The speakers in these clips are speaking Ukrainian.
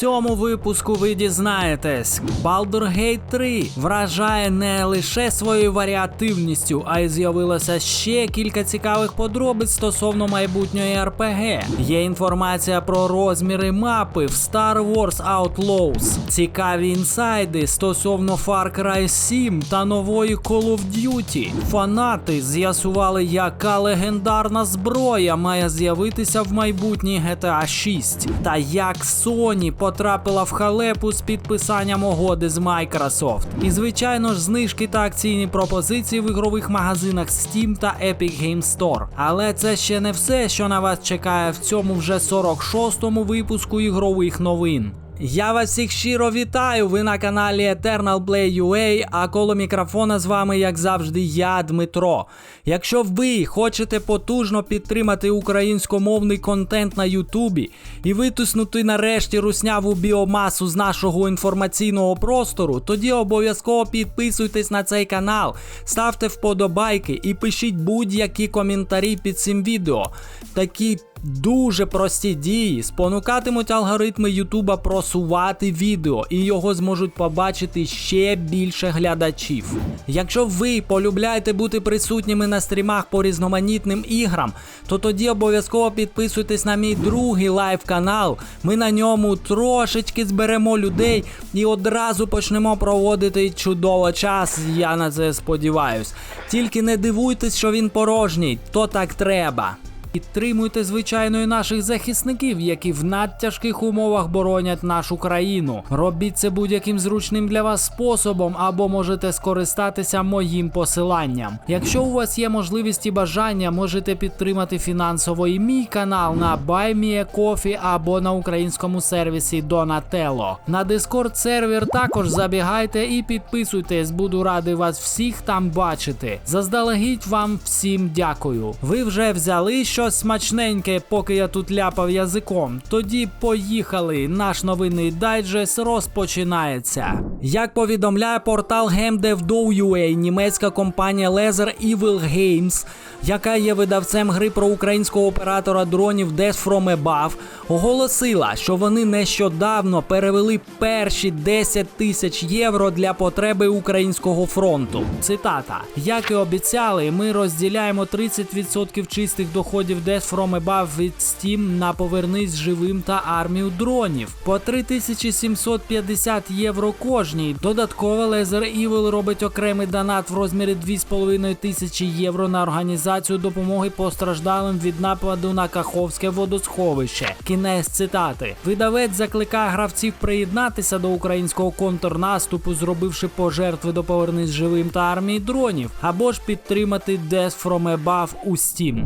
цьому випуску ви дізнаєтесь, Baldur's Gate 3 вражає не лише своєю варіативністю, а й з'явилося ще кілька цікавих подробиць стосовно майбутньої RPG. Є інформація про розміри мапи в Star Wars Outlaws, цікаві інсайди стосовно Far Cry 7 та нової Call of Duty. Фанати з'ясували, яка легендарна зброя має з'явитися в майбутній GTA 6, та як Sony потрапила в халепу з підписанням угоди з Microsoft. І звичайно ж, знижки та акційні пропозиції в ігрових магазинах Steam та Epic Game Store. Але це ще не все, що на вас чекає в цьому вже 46-му випуску ігрових новин. Я вас всіх щиро вітаю. Ви на каналі Eternal Play UA, а коло мікрофона з вами, як завжди, я, Дмитро. Якщо ви хочете потужно підтримати українськомовний контент на Ютубі і витиснути нарешті русняву біомасу з нашого інформаційного простору, тоді обов'язково підписуйтесь на цей канал, ставте вподобайки і пишіть будь-які коментарі під цим відео. Такі Дуже прості дії спонукатимуть алгоритми Ютуба просувати відео, і його зможуть побачити ще більше глядачів. Якщо ви полюбляєте бути присутніми на стрімах по різноманітним іграм, то тоді обов'язково підписуйтесь на мій другий лайв канал. Ми на ньому трошечки зберемо людей і одразу почнемо проводити чудово час. Я на це сподіваюсь. Тільки не дивуйтесь, що він порожній, то так треба. Підтримуйте звичайно і наших захисників, які в надтяжких умовах боронять нашу країну. Робіть це будь-яким зручним для вас способом, або можете скористатися моїм посиланням. Якщо у вас є можливість і бажання, можете підтримати фінансово і мій канал на BuyMeACoffee або на українському сервісі Donatello. На Discord сервер також забігайте і підписуйтесь. Буду радий вас всіх там бачити. Заздалегідь вам всім дякую. Ви вже взяли щось смачненьке, поки я тут ляпав язиком. Тоді поїхали. Наш новинний дайджест розпочинається. Як повідомляє портал GameDev.ua, німецька компанія Laser Evil Games, яка є видавцем гри про українського оператора дронів Death From Above, оголосила, що вони нещодавно перевели перші 10 тисяч євро для потреби українського фронту. Цитата: як і обіцяли, ми розділяємо 30% чистих доходів Death From Above від Steam на повернись живим та армію дронів по 3750 євро кожній. Додатково Laser Evil робить окремий донат в розмірі 2,5 тисячі євро на організацію допомоги постраждалим від нападу на Каховське водосховище. Кінець цитати. Видавець закликає гравців приєднатися до українського контрнаступу, зробивши пожертви до повернись живим та армії дронів, або ж підтримати Death From Above у Steam.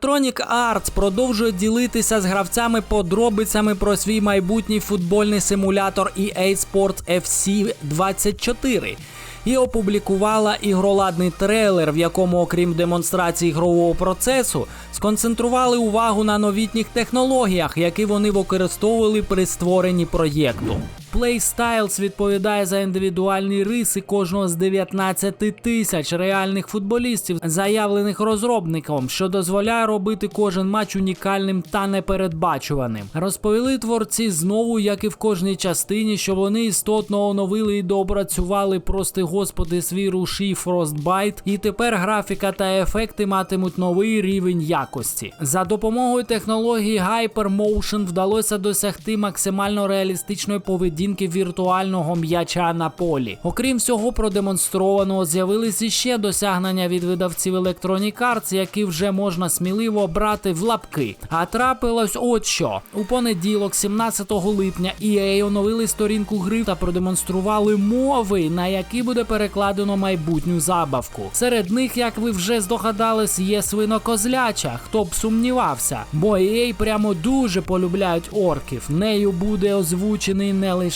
Electronic Arts продовжує ділитися з гравцями подробицями про свій майбутній футбольний симулятор EA Sports FC 24 і опублікувала ігроладний трейлер, в якому, окрім демонстрації ігрового процесу, сконцентрували увагу на новітніх технологіях, які вони використовували при створенні проєкту. PlayStyles відповідає за індивідуальні риси кожного з 19 тисяч реальних футболістів, заявлених розробником, що дозволяє робити кожен матч унікальним та непередбачуваним. Розповіли творці знову, як і в кожній частині, що вони істотно оновили і доопрацювали, прости господи, свій рушій Frostbite, і тепер графіка та ефекти матимуть новий рівень якості. За допомогою технології Hypermotion вдалося досягти максимально реалістичної поведінки віртуального м'яча на полі. Окрім всього продемонстрованого, з'явились іще досягнення від видавців Electronic Arts, які вже можна сміливо брати в лапки. А трапилось от що у понеділок, 17 липня, EA оновили сторінку гри та продемонстрували мови, на які буде перекладено майбутню забавку. Серед них, як ви вже здогадались, є свинокозляча, хто б сумнівався, бо EA прямо дуже полюбляють орків. Нею буде озвучений не лише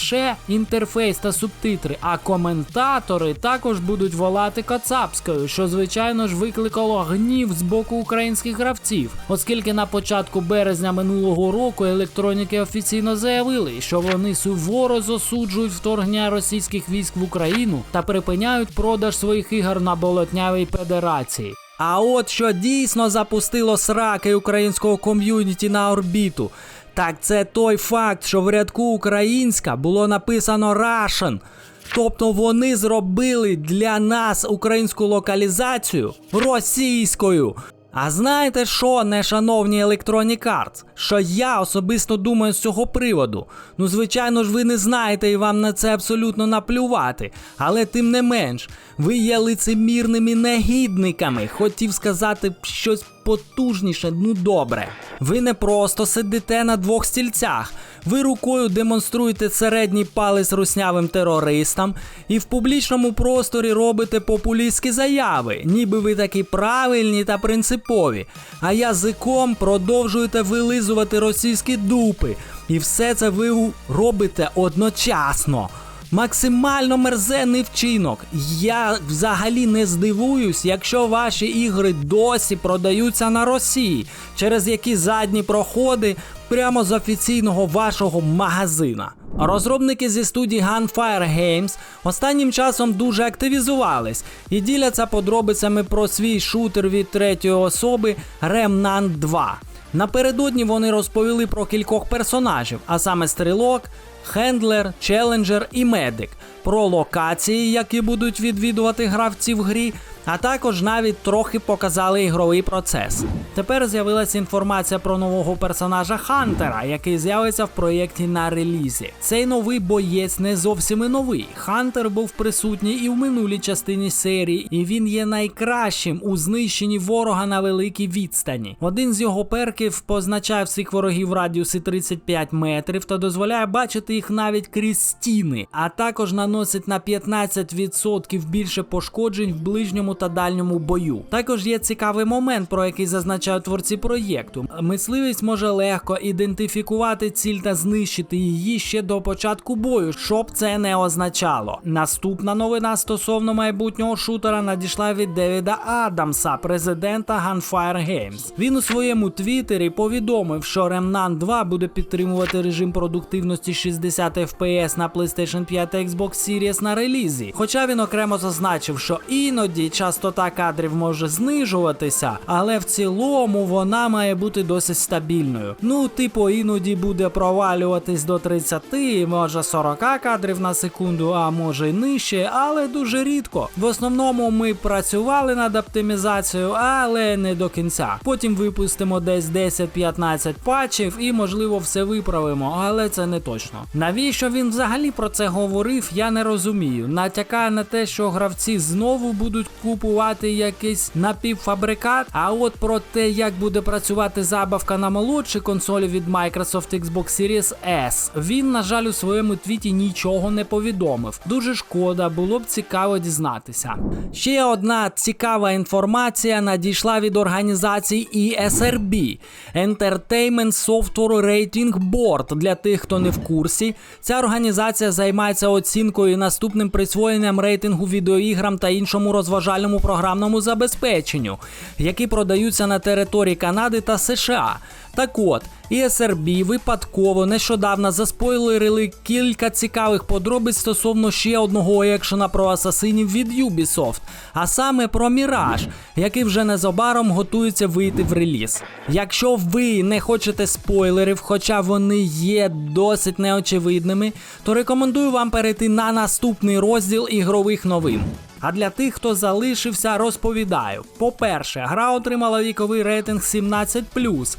інтерфейс та субтитри, а коментатори також будуть волати кацапською, що звичайно ж викликало гнів з боку українських гравців, оскільки на початку березня минулого року електроніки офіційно заявили, що вони суворо засуджують вторгнення російських військ в Україну та припиняють продаж своїх ігор на болотнявій федерації. А от що дійсно запустило сраки українського ком'юніті на орбіту. Так це той факт, що в рядку українська було написано Russian. Тобто вони зробили для нас українську локалізацію російською. А знаєте що, не шановні Electronic Arts, що я особисто думаю з цього приводу? Ну, звичайно ж, ви не знаєте і вам на це абсолютно наплювати. Але тим не менш, ви є лицемірними негідниками. Хотів сказати щось потужніше, ну добре. Ви не просто сидите на двох стільцях. Ви рукою демонструєте середній палець руснявим терористам і в публічному просторі робите популістські заяви, ніби ви такі правильні та принципові. А язиком продовжуєте вилизувати російські дупи. І все це ви робите одночасно. Максимально мерзенний вчинок. Я взагалі не здивуюсь, якщо ваші ігри досі продаються на Росії, через які задні проходи прямо з офіційного вашого магазина. Розробники зі студії Gunfire Games останнім часом дуже активізувались і діляться подробицями про свій шутер від третьої особи Remnant 2. Напередодні вони розповіли про кількох персонажів, а саме стрілок, хендлер, челенджер і медик, про локації, які будуть відвідувати гравці в грі, а також навіть трохи показали ігровий процес. Тепер з'явилася інформація про нового персонажа Хантера, який з'явиться в проєкті на релізі. Цей новий боєць не зовсім і новий. Хантер був присутній і в минулій частині серії, і він є найкращим у знищенні ворога на великій відстані. Один з його перків позначає всіх ворогів в радіусі 35 метрів та дозволяє бачити їх навіть крізь стіни, а також наносить на 15% більше пошкоджень в ближньому та дальньому бою. Також є цікавий момент, про який зазначають творці проєкту. Мисливець може легко ідентифікувати ціль та знищити її ще до початку бою, щоб це не означало. Наступна новина стосовно майбутнього шутера надійшла від Девіда Адамса, президента Gunfire Games. Він у своєму твіттері повідомив, що Remnant 2 буде підтримувати режим продуктивності 60 FPS на PlayStation 5 та Xbox Series на релізі. Хоча він окремо зазначив, що іноді частота кадрів може знижуватися, але в цілому вона має бути досить стабільною. Ну, типу, іноді буде провалюватись до 30, може 40 кадрів на секунду, а може й нижче, але дуже рідко. В основному ми працювали над оптимізацією, але не до кінця. Потім випустимо десь 10-15 патчів і, можливо, все виправимо, але це не точно. Навіщо він взагалі про це говорив, я не розумію. Натякає на те, що гравці знову будуть купувати якийсь напівфабрикат. А от про те, як буде працювати забавка на молодші консолі від Microsoft Xbox Series S, він, на жаль, у своєму твіті нічого не повідомив. Дуже шкода, було б цікаво дізнатися. Ще одна цікава інформація надійшла від організації ESRB Entertainment Software Rating Board. Для тих, хто не в курсі, ця організація займається оцінкою і наступним присвоєнням рейтингу відеоіграм та іншому розважальному програмному забезпеченню, які продаються на території Канади та США. Так от, ESRB випадково нещодавно заспойлерили кілька цікавих подробиць стосовно ще одного екшена про асасинів від Ubisoft, а саме про Mirage, який вже незабаром готується вийти в реліз. Якщо ви не хочете спойлерів, хоча вони є досить неочевидними, то рекомендую вам перейти на наступний розділ ігрових новин. А для тих, хто залишився, розповідаю. По-перше, гра отримала віковий рейтинг 17.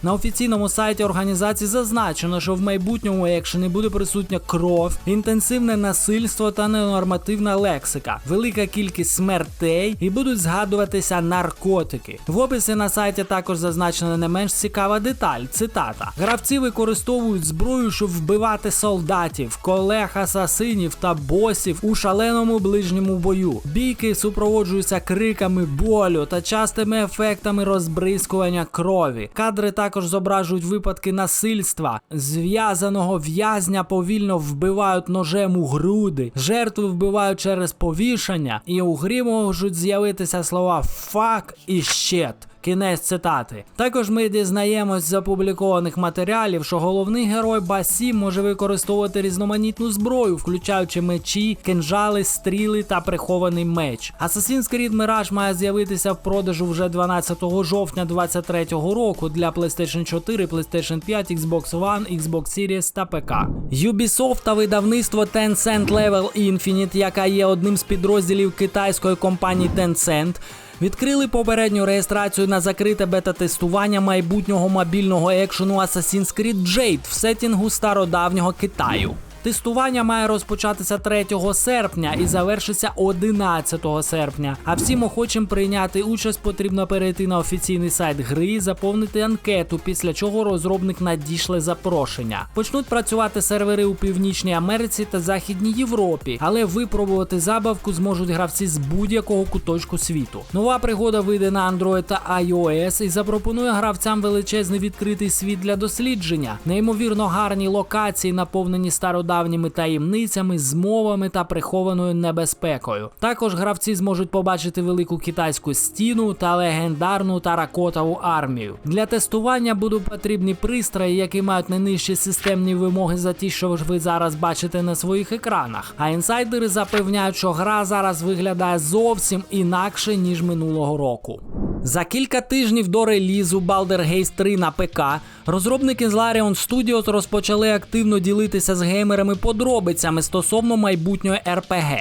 На офіційному сайті організації зазначено, що в майбутньому екшені буде присутня кров, інтенсивне насильство та ненормативна лексика, велика кількість смертей і будуть згадуватися наркотики. В описі на сайті також зазначена не менш цікава деталь. Цитата: гравці використовують зброю, щоб вбивати солдатів, колег асасинів та босів у шаленому ближньому бою. Бійки супроводжуються криками болю та частими ефектами розбризкування крові. Кадри також зображують випадки насильства. Зв'язаного в'язня повільно вбивають ножем у груди, жертву вбивають через повішання, і у грі можуть з'явитися слова фак і «shit». Кінець цитати. Також ми дізнаємось з опублікованих матеріалів, що головний герой Басі може використовувати різноманітну зброю, включаючи мечі, кинжали, стріли та прихований меч. Assassin's Creed Mirage має з'явитися в продажу вже 12 жовтня 2023 року для PlayStation 4, PlayStation 5, Xbox One, Xbox Series та ПК. Ubisoft та видавництво Tencent Level Infinite, яка є одним з підрозділів китайської компанії Tencent, Відкрили попередню реєстрацію на закрите бета-тестування майбутнього мобільного екшену Assassin's Creed Jade в сетінгу стародавнього Китаю. Тестування має розпочатися 3 серпня і завершиться 11 серпня. А всім охочим прийняти участь потрібно перейти на офіційний сайт гри і заповнити анкету, після чого розробник надішле запрошення. Почнуть працювати сервери у Північній Америці та Західній Європі, але випробувати забавку зможуть гравці з будь-якого куточку світу. Нова пригода вийде на Android та iOS і запропонує гравцям величезний відкритий світ для дослідження, неймовірно гарні локації, наповнені стародавніми давніми таємницями, змовами та прихованою небезпекою. Також гравці зможуть побачити велику китайську стіну та легендарну таракотову армію. Для тестування будуть потрібні пристрої, які мають не нижчі системні вимоги за ті, що ви зараз бачите на своїх екранах. А інсайдери запевняють, що гра зараз виглядає зовсім інакше ніж минулого року. За кілька тижнів до релізу Baldur's Gate 3 на ПК розробники з Larian Studios розпочали активно ділитися з геймерами подробицями стосовно майбутнього RPG.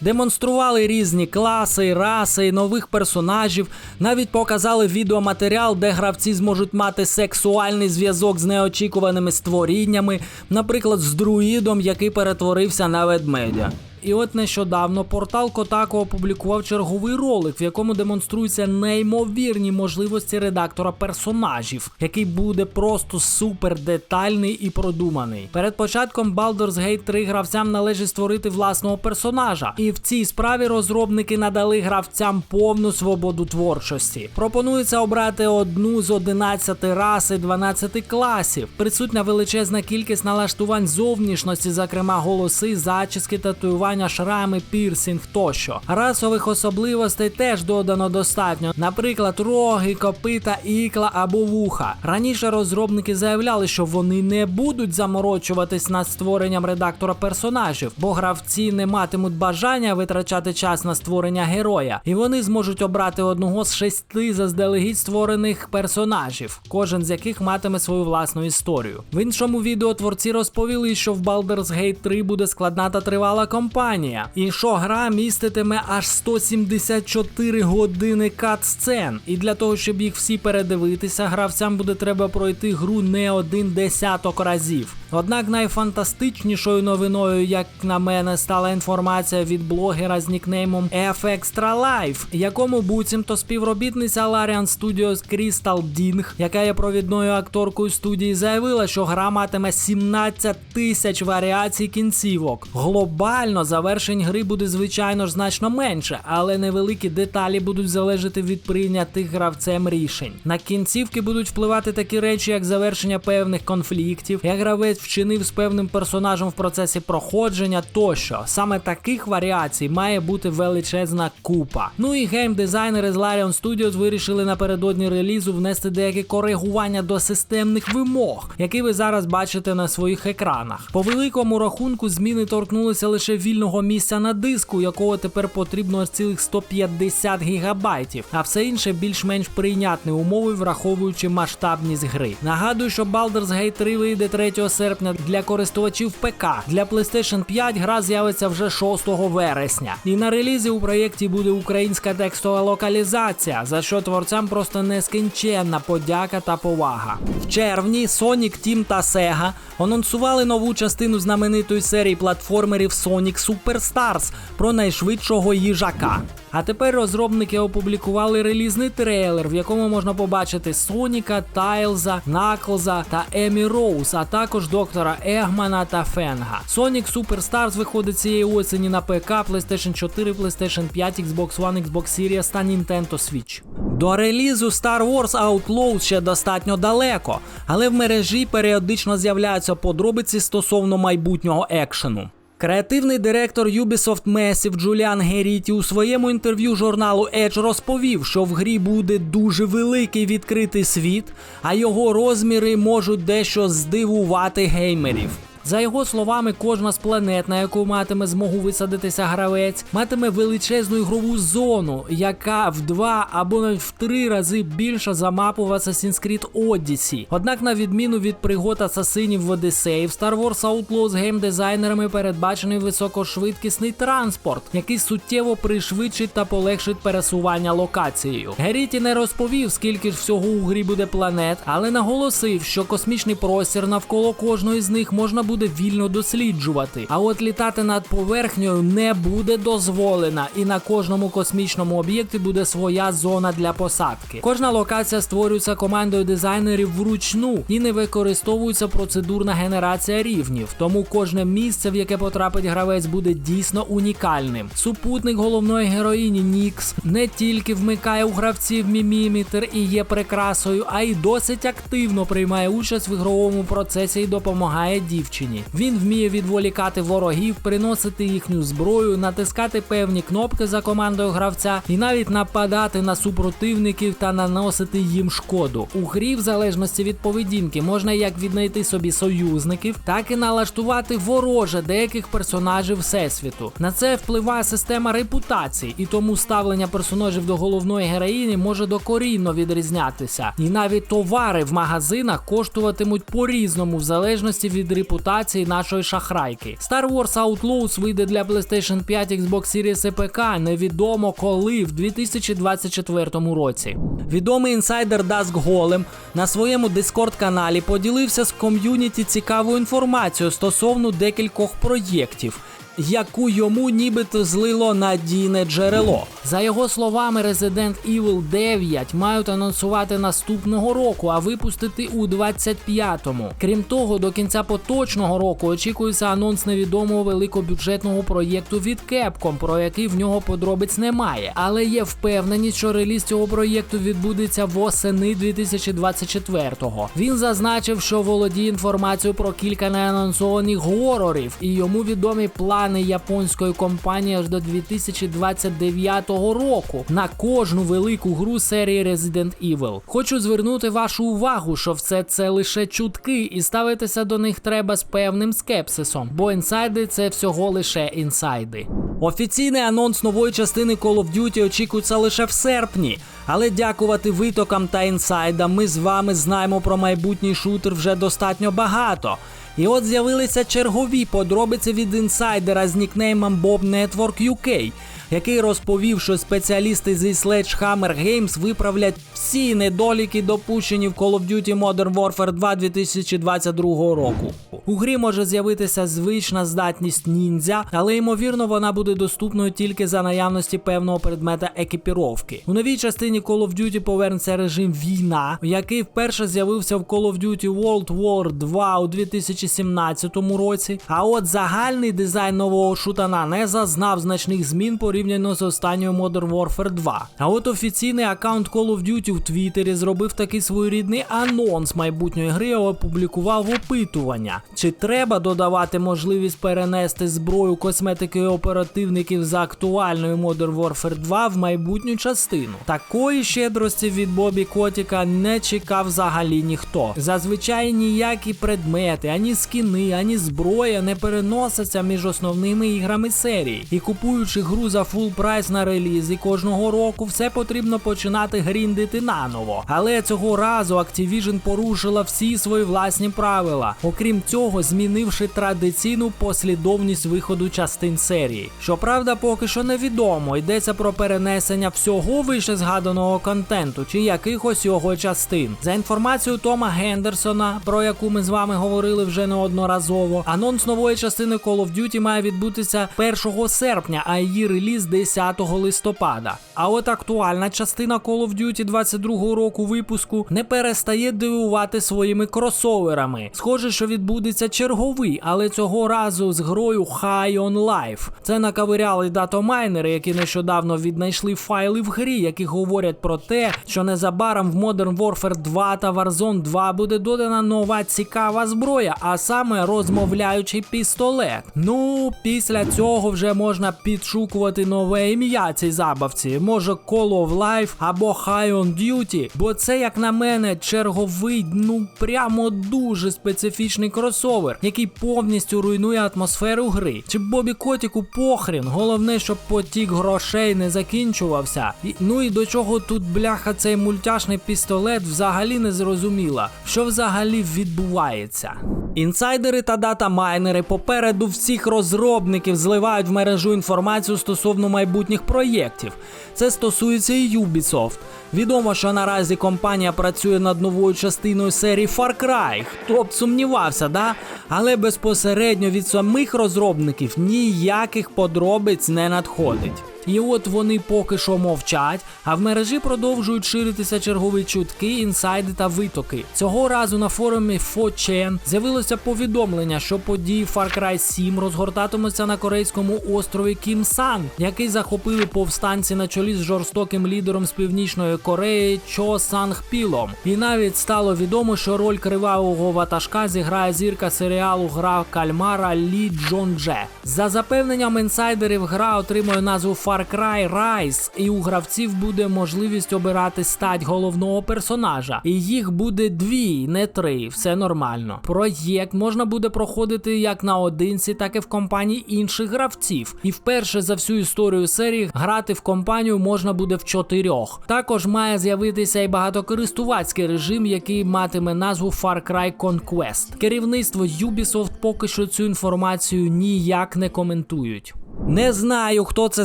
Демонстрували різні класи, раси, нових персонажів, навіть показали відеоматеріал, де гравці зможуть мати сексуальний зв'язок з неочікуваними створіннями, наприклад, з друїдом, який перетворився на ведмедя. І от нещодавно портал Kotaku опублікував черговий ролик, в якому демонструються неймовірні можливості редактора персонажів, який буде просто супер детальний і продуманий. Перед початком Baldur's Gate 3 гравцям належить створити власного персонажа, і в цій справі розробники надали гравцям повну свободу творчості. Пропонується обрати одну з 11 рас і 12 класів. Присутня величезна кількість налаштувань зовнішності, зокрема голоси, зачіски, татуювання татуювання, шрами, пірсінг тощо. Расових особливостей теж додано достатньо, наприклад, роги, копита, ікла або вуха. Раніше розробники заявляли, що вони не будуть заморочуватись над створенням редактора персонажів, бо гравці не матимуть бажання витрачати час на створення героя, і вони зможуть обрати одного з шести заздалегідь створених персонажів, кожен з яких матиме свою власну історію. В іншому відео творці розповіли, що в Baldur's Gate 3 буде складна та тривала компанія кампанія, і що гра міститиме аж 174 години кат-сцен. І для того, щоб їх всі передивитися, гравцям буде треба пройти гру не один десяток разів. Однак найфантастичнішою новиною, як на мене, стала інформація від блогера з нікнеймом F Extra Life, якому буцімто співробітниця Larian Studios Crystal Ding, яка є провідною акторкою студії, заявила, що гра матиме 17 тисяч варіацій кінцівок. Глобально завершень гри буде звичайно ж значно менше, але невеликі деталі будуть залежати від прийнятих гравцем рішень. На кінцівки будуть впливати такі речі, як завершення певних конфліктів, як гравець вчинив з певним персонажем в процесі проходження тощо. Саме таких варіацій має бути величезна купа. Ну і геймдизайнери з Larian Studios вирішили напередодні релізу внести деякі коригування до системних вимог, які ви зараз бачите на своїх екранах. По великому рахунку зміни торкнулися лише вільного місця на диску, якого тепер потрібно цілих 150 гігабайтів, а все інше більш-менш прийнятні умови, враховуючи масштабність гри. Нагадую, що Baldur's Gate 3 вийде 3 серпня для користувачів ПК. Для PlayStation 5 гра з'явиться вже 6 вересня. І на релізі у проєкті буде українська текстова локалізація, за що творцям просто нескінченна подяка та повага. В червні Sonic Team та Sega анонсували нову частину знаменитої серії платформерів Sonic Superstars про найшвидшого їжака. А тепер розробники опублікували релізний трейлер, в якому можна побачити Соніка, Тайлза, Наклза та Емі Роуз, а також доктора Егмана та Фенга. Sonic Superstars виходить цієї осені на ПК, PlayStation 4, PlayStation 5, Xbox One, Xbox Series та Nintendo Switch. До релізу Star Wars Outlaws ще достатньо далеко, але в мережі періодично з'являються подробиці стосовно майбутнього екшену. Креативний директор Ubisoft Massive Джуліан Геріті у своєму інтерв'ю журналу Edge розповів, що в грі буде дуже великий відкритий світ, а його розміри можуть дещо здивувати геймерів. За його словами, кожна з планет, на яку матиме змогу висадитися гравець, матиме величезну ігрову зону, яка в два або навіть в три рази більша за мапу в Assassin's Creed Odyssey. Однак, на відміну від пригод асасинів в Odyssey, в Star Wars Outlaws геймдизайнерами передбачений високошвидкісний транспорт, який суттєво пришвидшить та полегшить пересування локацією. Геріті не розповів, скільки ж всього у грі буде планет, але наголосив, що космічний простір навколо кожної з них можна буде вільно досліджувати. А от літати над поверхнею не буде дозволена, і на кожному космічному об'єкті буде своя зона для посадки. Кожна локація створюється командою дизайнерів вручну і не використовується процедурна генерація рівнів. Тому кожне місце, в яке потрапить гравець, буде дійсно унікальним. Супутник головної героїні Нікс не тільки вмикає у гравців міміметр і є прикрасою, а й досить активно приймає участь в ігровому процесі і допомагає дівчині. Він вміє відволікати ворогів, приносити їхню зброю, натискати певні кнопки за командою гравця і навіть нападати на супротивників та наносити їм шкоду. У грі, в залежності від поведінки, можна як віднайти собі союзників, так і налаштувати вороже деяких персонажів всесвіту. На це впливає система репутацій, і тому ставлення персонажів до головної героїні може докорінно відрізнятися. І навіть товари в магазинах коштуватимуть по-різному в залежності від репутації нашої шахрайки. Star Wars Outlaws вийде для PlayStation 5, Xbox Series і ПК невідомо коли в 2024 році. Відомий інсайдер Dusk Golem на своєму Discord каналі поділився з ком'юніті цікавою інформацією стосовно декількох проєктів. Яку йому нібито злило надійне джерело. За його словами, Resident Evil 9 мають анонсувати наступного року, а випустити у 25-му. Крім того, до кінця поточного року очікується анонс невідомого великобюджетного проєкту від Capcom, про який в нього подробиць немає. Але є впевненість, що реліз цього проєкту відбудеться восени 2024-го. Він зазначив, що володіє інформацією про кілька неанонсованих горорів, і йому відомі плани японської компанії аж до 2029 року на кожну велику гру серії Resident Evil. Хочу звернути вашу увагу, що все це лише чутки, і ставитися до них треба з певним скепсисом, бо інсайди це всього лише інсайди. Офіційний анонс нової частини Call of Duty очікується лише в серпні, але дякувати витокам та інсайдам ми з вами знаємо про майбутній шутер вже достатньо багато. І от з'явилися чергові подробиці від інсайдера з нікнеймом Bob Network UK, який розповів, що спеціалісти зі Sledgehammer Games виправлять всі недоліки, допущені в Call of Duty Modern Warfare 2 2022 року. У грі може з'явитися звична здатність ніндзя, але ймовірно вона буде доступною тільки за наявності певного предмета екіпіровки. У новій частині Call of Duty повернеться режим війна, який вперше з'явився в Call of Duty World War 2 у 2017 році. А от загальний дизайн нового шутана не зазнав значних змін порівняно з останньою Modern Warfare 2. А от офіційний аккаунт Call of Duty в Твіттері зробив такий своєрідний анонс майбутньої гри, опублікував опитування. Чи треба додавати можливість перенести зброю, косметики і оперативників за актуальною Modern Warfare 2 в майбутню частину? Такої щедрості від Бобі Котіка не чекав взагалі ніхто. Зазвичай ніякі предмети, ані скіни, ані зброя не переносяться між основними іграми серії. І купуючи гру за фул прайс на релізі кожного року, все потрібно починати гріндити наново. Але цього разу Activision порушила всі свої власні правила. Окрім цього, змінивши традиційну послідовність виходу частин серії. Щоправда, поки що невідомо, йдеться про перенесення всього вище згаданого контенту чи якихось його частин. За інформацією Тома Гендерсона, про яку ми з вами говорили вже неодноразово, анонс нової частини Call of Duty має відбутися 1 серпня, а її реліз реліз 10 листопада. А от актуальна частина Call of Duty 22 року випуску не перестає дивувати своїми кросоверами. Схоже, що відбудеться черговий, але цього разу з грою High on Life. Це наковиряли датомайнери, які нещодавно віднайшли файли в грі, які говорять про те, що незабаром в Modern Warfare 2 та Warzone 2 буде додана нова цікава зброя, а саме розмовляючий пістолет. Ну, після цього вже можна підшукувати нове ім'я цій забавці. Може Call of Life або High on Duty, бо це, як на мене, черговий, ну прямо дуже специфічний кросовер, який повністю руйнує атмосферу гри. Чи Бобі Котіку похрін, головне, щоб потік грошей не закінчувався. І, ну і до чого тут бляха цей мультяшний пістолет взагалі не зрозуміла, що взагалі відбувається. Інсайдери та датамайнери попереду всіх розробників зливають в мережу інформацію стосовно майбутніх проєктів. Це стосується і Ubisoft. Відомо, що наразі компанія працює над новою частиною серії Far Cry. Хто б сумнівався, да? Але безпосередньо від самих розробників ніяких подробиць не надходить. І от вони поки що мовчать, а в мережі продовжують ширитися чергові чутки, інсайди та витоки. Цього разу на форумі 4chan з'явилося повідомлення, що події Far Cry 7 розгортатимуться на корейському острові Кімсан, який захопили повстанці на чолі з жорстоким лідером з північної Кореї Чо Санг Пілом. І навіть стало відомо, що роль кривавого ватажка зіграє зірка серіалу Гра Кальмара Лі Джон Дже. За запевненням інсайдерів, гра отримує назву Far Cry Rise, і у гравців буде можливість обирати стать головного персонажа. І їх буде дві, не три. Все нормально. Проєкт можна буде проходити як наодинці, так і в компанії інших гравців. І вперше за всю історію серії грати в компанію можна буде в чотирьох. Також має з'явитися і багатокористувацький режим, який матиме назву Far Cry Conquest. Керівництво Ubisoft поки що цю інформацію ніяк не коментують. Не знаю, хто це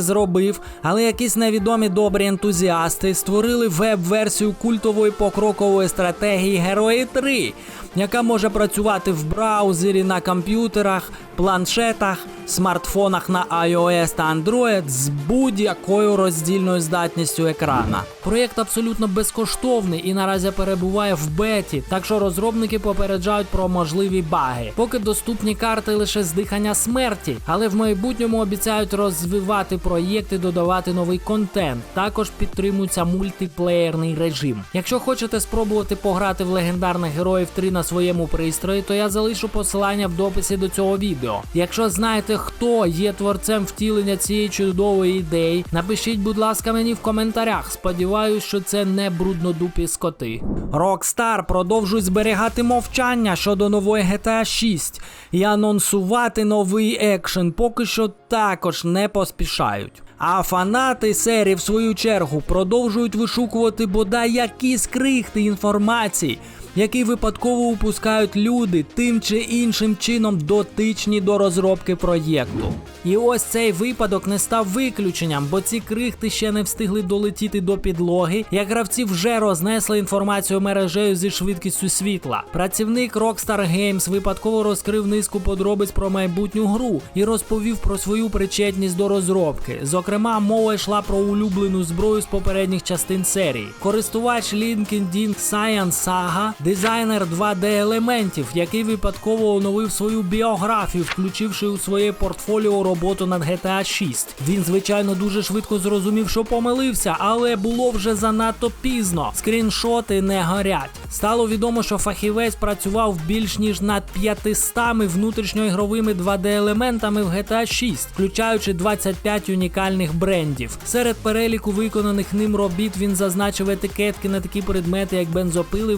зробив, але якісь невідомі добрі ентузіасти створили веб-версію культової покрокової стратегії Герої 3, яка може працювати в браузері на комп'ютерах, планшетах, смартфонах на iOS та Android з будь-якою роздільною здатністю екрана. Проєкт абсолютно безкоштовний і наразі перебуває в беті, так що розробники попереджають про можливі баги. Поки доступні карти лише з дихання смерті, але в майбутньому обіцяють розвивати проєкти, додавати новий контент. Також підтримується мультиплеєрний режим. Якщо хочете спробувати пограти в легендарних героїв 3 на своєму пристрої, то я залишу посилання в дописі до цього відео. Якщо знаєте, хто є творцем втілення цієї чудової ідеї, напишіть, будь ласка, мені в коментарях. Сподіваюсь, що це не бруднодупі скоти. Rockstar продовжують зберігати мовчання щодо нової GTA 6 і анонсувати новий екшен поки що також не поспішають. А фанати серії, в свою чергу, продовжують вишукувати бодай якісь крихти інформації, які випадково упускають люди тим чи іншим чином дотичні до розробки проєкту. І ось цей випадок не став виключенням, бо ці крихти ще не встигли долетіти до підлоги, як гравці вже рознесли інформацію мережею зі швидкістю світла. Працівник Rockstar Games випадково розкрив низку подробиць про майбутню гру і розповів про свою причетність до розробки. Зокрема, мова йшла про улюблену зброю з попередніх частин серії. Користувач LinkedIn Science Saga, дизайнер 2D елементів, який випадково оновив свою біографію, включивши у своє портфоліо роботу над GTA 6. Він, звичайно, дуже швидко зрозумів, що помилився, але було вже занадто пізно. Скріншоти не горять. Стало відомо, що фахівець працював більш ніж над 500 внутрішньоігровими 2D-елементами в GTA 6, включаючи 25 унікальних брендів. Серед переліку виконаних ним робіт він зазначив етикетки на такі предмети, як бензопили,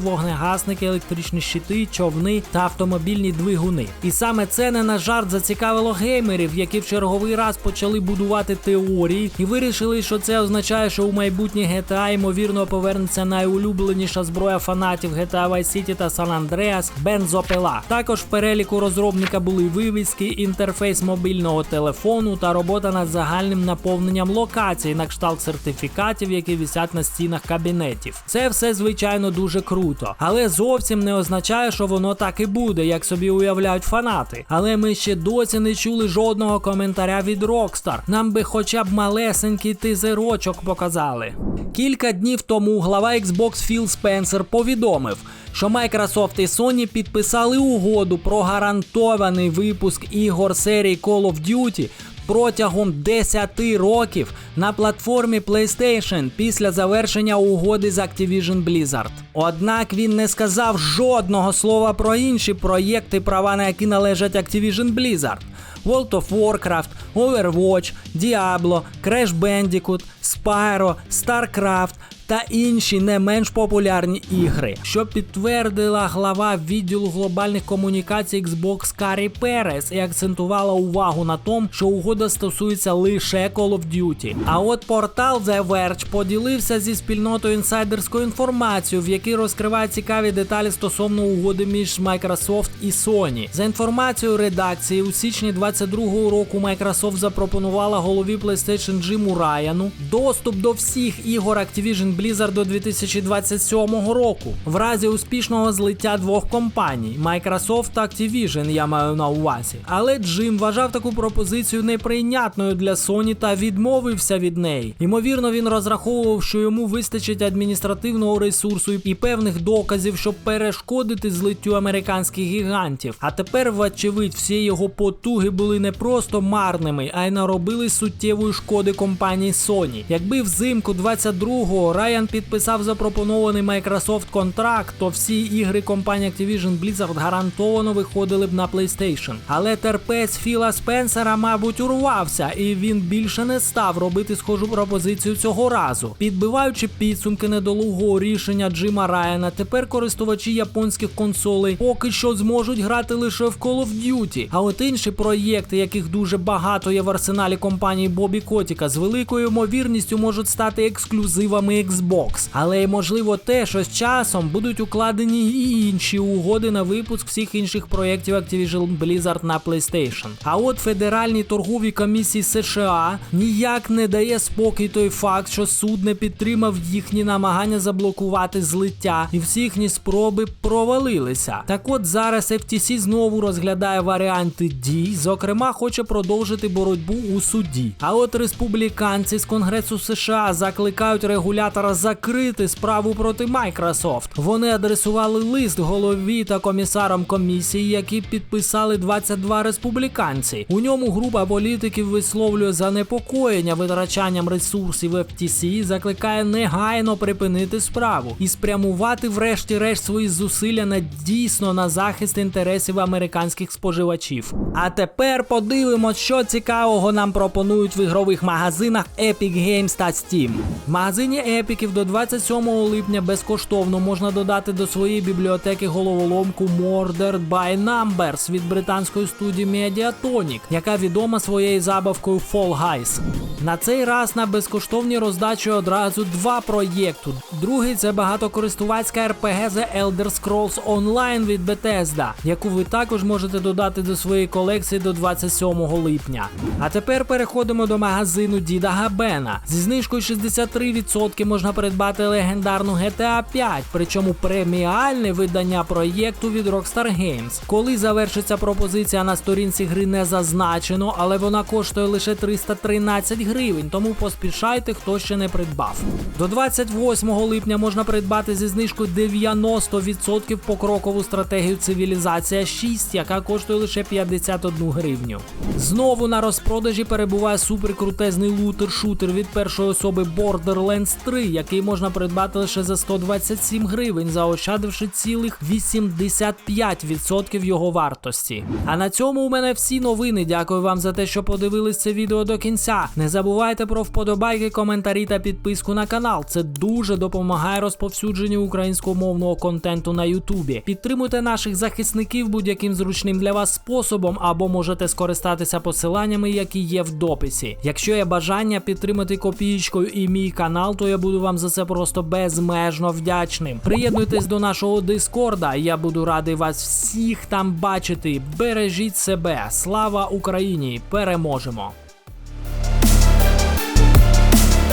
вогнегасники, електричні щити, човни та автомобільні двигуни. І саме це не на жарт зацікавило геймерів, які в черговий раз почали будувати теорії і вирішили, що це означає, що у майбутнє GTA ймовірно повернеться найулюбленіша зброя фанатів GTA Vice City та San Andreas – бензопила. Також в переліку розробника були вивіски, інтерфейс мобільного телефону та робота над загальним наповненням локацій на кшталт сертифікатів, які висять на стінах кабінетів. Це все звичайно дуже круто. Але зовсім не означає, що воно так і буде, як собі уявляють фанати. Але ми ще досі не чули жодного коментаря від Rockstar. Нам би хоча б малесенький тизерочок показали. Кілька днів тому глава Xbox Філ Спенсер повідомив, що Microsoft і Sony підписали угоду про гарантований випуск ігор серії Call of Duty протягом 10 років на платформі PlayStation після завершення угоди з Activision Blizzard. Однак він не сказав жодного слова про інші проєкти, права на які належать Activision Blizzard. World of Warcraft, Overwatch, Diablo, Crash Bandicoot, Spyro, StarCraft та інші не менш популярні ігри, що підтвердила глава відділу глобальних комунікацій Xbox Карі Перес і акцентувала увагу на тому, що угода стосується лише Call of Duty. А от портал The Verge поділився зі спільнотою інсайдерською інформацією, в якій розкриває цікаві деталі стосовно угоди між Microsoft і Sony. За інформацією редакції, у січні 22-го року Microsoft запропонувала голові PlayStation Джиму Райану доступ до всіх ігор Activision Blizzard до 2027 року, в разі успішного злиття двох компаній Microsoft та Activision, я маю на увазі. Але Джим вважав таку пропозицію неприйнятною для Sony та відмовився від неї. Ймовірно, він розраховував, що йому вистачить адміністративного ресурсу і певних доказів, щоб перешкодити злиттю американських гігантів. А тепер, вочевидь, всі його потуги були не просто марними, а й наробили суттєвої шкоди компанії Sony. Якби взимку 22-го Райан підписав запропонований Microsoft контракт, то всі ігри компанії Activision Blizzard гарантовано виходили б на PlayStation. Але терпець Філа Спенсера, мабуть, урвався, і він більше не став робити схожу пропозицію цього разу. Підбиваючи підсумки недолугого рішення Джима Райана, тепер користувачі японських консолей поки що зможуть грати лише в Call of Duty. А от інші проєкти, яких дуже багато є в арсеналі компанії Бобі Котіка, з великою ймовірністю можуть стати ексклюзивами Xbox. Але можливо те, що з часом будуть укладені і інші угоди на випуск всіх інших проєктів Activision Blizzard на PlayStation. А от Федеральній торговій комісії США ніяк не дає спокій той факт, що суд не підтримав їхні намагання заблокувати злиття, і всі їхні спроби провалилися. Так от зараз FTC знову розглядає варіанти дій, зокрема, хоче продовжити боротьбу у суді. А от республіканці з Конгресу США закликають регулятора закрити справу проти Microsoft. Вони адресували лист голові та комісарам комісії, які підписали 22 республіканці. У ньому група політиків висловлює занепокоєння витрачанням ресурсів FTC закликає негайно припинити справу і спрямувати, врешті-решт, свої зусилля на дійсно на захист інтересів американських споживачів. А тепер подивимось, що цікавого нам пропонують в ігрових магазинах Epic Games та Steam. В магазині Епіків до 27 липня безкоштовно можна додати до своєї бібліотеки головоломку Murdered by Numbers від британської студії Mediatonic, яка відома своєю забавкою Fall Guys. На цей раз на безкоштовній роздачі одразу два проєкту. Другий це багатокористувацька RPG The Elder Scrolls Online від Bethesda, яку ви також можете додати до своєї колекції до 27 липня. А тепер переходимо до магазину Діда Габена. Зі знижкою 63% можна придбати легендарну GTA 5, причому преміальне видання проєкту від Rockstar Games. Коли завершиться пропозиція на сторінці гри не зазначено, але вона коштує лише 313 гривень, тому поспішайте, хто ще не придбав. До 28 липня можна придбати зі знижкою 90% покрокову стратегію Цивілізація 6, яка коштує лише 51 гривню. Знову на розпродажі перебуває суперкрутезний лутер-шутер від першої особи Borderlands 3, який можна придбати лише за 127 гривень, заощадивши цілих 85% його вартості. А на цьому у мене всі новини. Дякую вам за те, що подивились це відео до кінця. Не забувайте про вподобайки, коментарі та підписку на канал. Це дуже допомагає розповсюдженню українськомовного контенту на Ютубі. Підтримуйте наших захисників будь-яким зручним для вас способом, або можете скористатися посиланнями, які є в дописі. Якщо є бажання підтримати копієчкою і мій канал, то я буду вам за це просто безмежно вдячним. Приєднуйтесь до нашого дискорда, я буду радий вас всіх там бачити. Бережіть себе. Слава Україні! Переможемо!